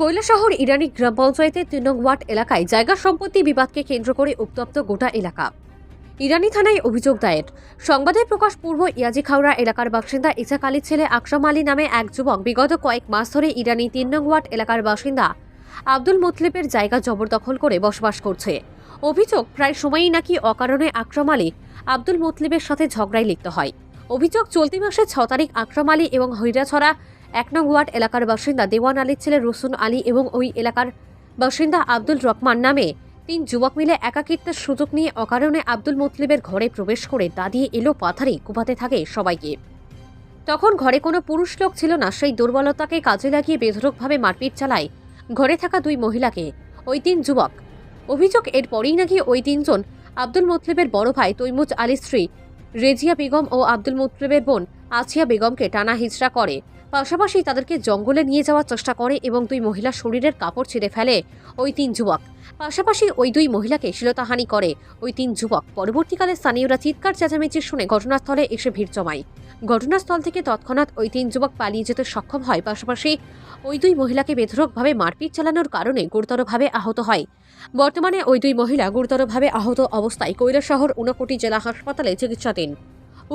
কৈলাসহর ইরানি গ্রাম পঞ্চায়েতের তিন নং ওয়ার্ড এলাকায় জায়গা সম্পত্তি বিবাদকে কেন্দ্র করে উত্তপ্ত গোটা এলাকা। ইরানি থানায় অভিযোগ দায়ের। সংবাদে প্রকাশ পূর্ব ইয়াজি খাওড়া এলাকার বাসিন্দা ইসাক আলীর ছেলে আকসাম আলী নামে এক যুবক বিগত কয়েক মাস ধরে ইরানি তিন নং ওয়ার্ড এলাকার বাসিন্দা আব্দুল মুতলিপের জায়গা জবরদখল করে বসবাস করছে। অভিযোগ, প্রায় সময়ই নাকি অকারণে আকরাম আলী আব্দুল মুতলিবের সাথে ঝগড়ায় লিপ্ত হয়। অভিযোগ, চলতি মাসে ছ তারিখ আকরাম আলী এবং হৈরাছড়া এক নং ওয়ার্ড এলাকার বাসিন্দা দেওয়ান আলীর ছেলে রসুন আলী এবং ওই এলাকার বাসিন্দা আব্দুল রহমান নামে তিন যুবক মিলে একাকিত্বের সুযোগ নিয়ে অকারণে আব্দুল মুতলিবের ঘরে প্রবেশ করে দাঁড়িয়ে এলো পাথারি, কুপাতে থাকে সবাইকে। তখন ঘরে কোনো পুরুষ লোক ছিল না, সেই দুর্বলতাকে কাজে লাগিয়ে বেধরকভাবে মারপিট চালায় ঘরে থাকা দুই মহিলাকে, ওই তিন যুবক। অভিযোগ, এরপরেই নাকি ওই তিনজন আব্দুল মুতলিবের বড় ভাই তৈমুজ আলীর স্ত্রী রেজিয়া বেগম ও আব্দুল মুতলিবের বোন আছিয়া বেগমকে টানা হিজড়া করে। পাশাপাশি তাদেরকে জঙ্গলে নিয়ে যাওয়ার চেষ্টা করে এবং দুই মহিলার শরীরের কাপড় ছিঁড়ে ফেলে। ওই তিন যুবক পাশাপাশি ওই দুই মহিলাকে শ্লীলতাহানি করে। ওই তিন যুবক। পরবর্তীকালে স্থানীয়রা চিৎকার, চেঁচামেচি শুনে ঘটনাস্থলে এসে ভিড় জমায়। ঘটনাস্থল থেকে তৎক্ষণাৎ ওই তিন যুবক পালিয়ে যেতে সক্ষম হয়। পাশাপাশি ওই দুই মহিলাকে বেধরকভাবে মারপিট চালানোর কারণে গুরুতরভাবে আহত হয়। বর্তমানে ওই দুই মহিলা গুরুতরভাবে আহত অবস্থায় কৈলাসহর ঊনকোটি জেলা হাসপাতালে চিকিৎসাধীন।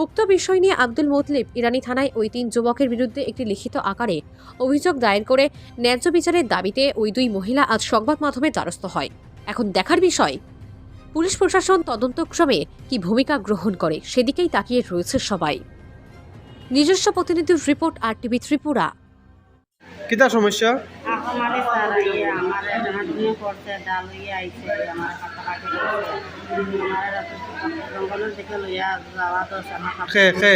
উক্ত বিষয় নিয়ে আব্দুল মতলিব ইরানি থানায় ওই তিন যুবকের বিরুদ্ধে একটি লিখিত আকারে অভিযোগ দায়ের করে ন্যায্য বিচারের দাবিতে ওই দুই মহিলা আজ সংবাদ মাধ্যমে দ্বারস্থ হয়। এখন দেখার বিষয়, পুলিশ প্রশাসন তদন্তক্রমে কি ভূমিকা গ্রহণ করে সেদিকেই তাকিয়ে রয়েছে সবাই। নিজস্ব প্রতিনিধির রিপোর্ট আর টিভি ত্রিপুরা। কিতা সমস্যা? এখন স্যার আমার হাঁটুনি করছে ডাল আইছে আমার কাটাকাটি করছে আমার রাতে জঙ্গলের দিকে লইয়া যাওয়া তো খে খে।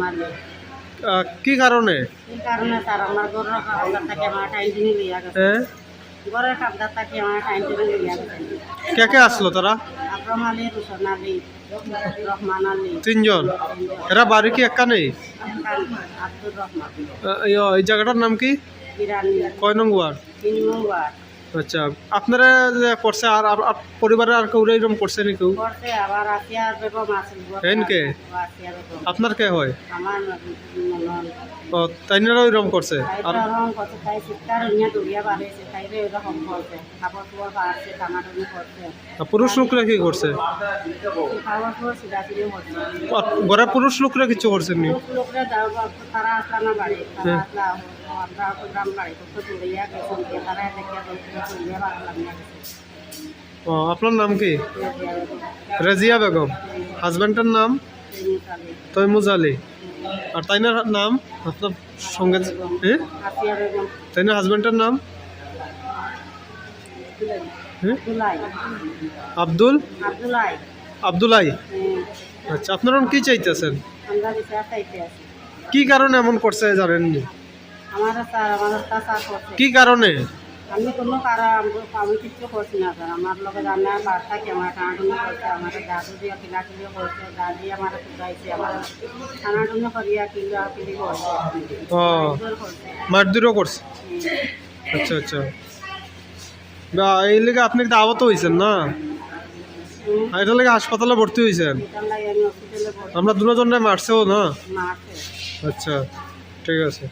মারলে কি কারণে? এই কারণে স্যার? আমার গরুর কাপড় থাকে আমার টাইম দিনে লইয়া গেছে। হ্যাঁ? গরের কাপড় থাকে আমার টাইম দিনে লইয়া গেছে। কে কে আসলো তারা? আক্রম আলী রুশন আলী রহমান আলী। তিনজন? এরা বাড়ি কি একা নেই? এই- জায়গাটার নাম কি? কয় নং ওয়ার্ড? তিন নম্বর আচ্ছা আপনারা যে করছে আর পরিবারের আর কেউ এরকম করছে নি কেউ? হেনকে? আপনার কে হয়? ও তাইনারাও এরকম করছে? আর পুরুষ লোকরা কি করছে? কাপড় চোপড় সিধাচিধি করছে। আর ঘরে পুরুষ লোকরা কিছু করছে নি? তারা ও আপনার নাম কি? রাজিয়া বেগম। হাজব্যান্ডের নাম? তৈমুজ আলী। আর তাইনার নাম? আপনার সঙ্গে হ্যাঁ বেগম তাইনার হাজব্যান্ডের নাম? আব্দুল? আব্দুলাই। আচ্ছা আপনারা কি চাইতেছেন? কি কারণে এমন করছে জানেননি? কি কারণে? আমি কোনো কারণ আমি কিছু করছি না স্যার। আমার লোকে রান্না বার্তা কি আমার টানাটুনি করছে আমার দাদু দিয়ে কিলা কিলি করছে দাদি আমার ফুটাইছে আমার টানাটুনি করিয়া কিলা কিলি করছে। মারধরও করছে? আচ্ছা আচ্ছা। বা এই লেগে আপনি কিন্তু আহত হয়েছেন না এটা লেগে হাসপাতালে ভর্তি হয়েছেন আমরা দুজনে মারছেও না? আচ্ছা ঠিক আছে।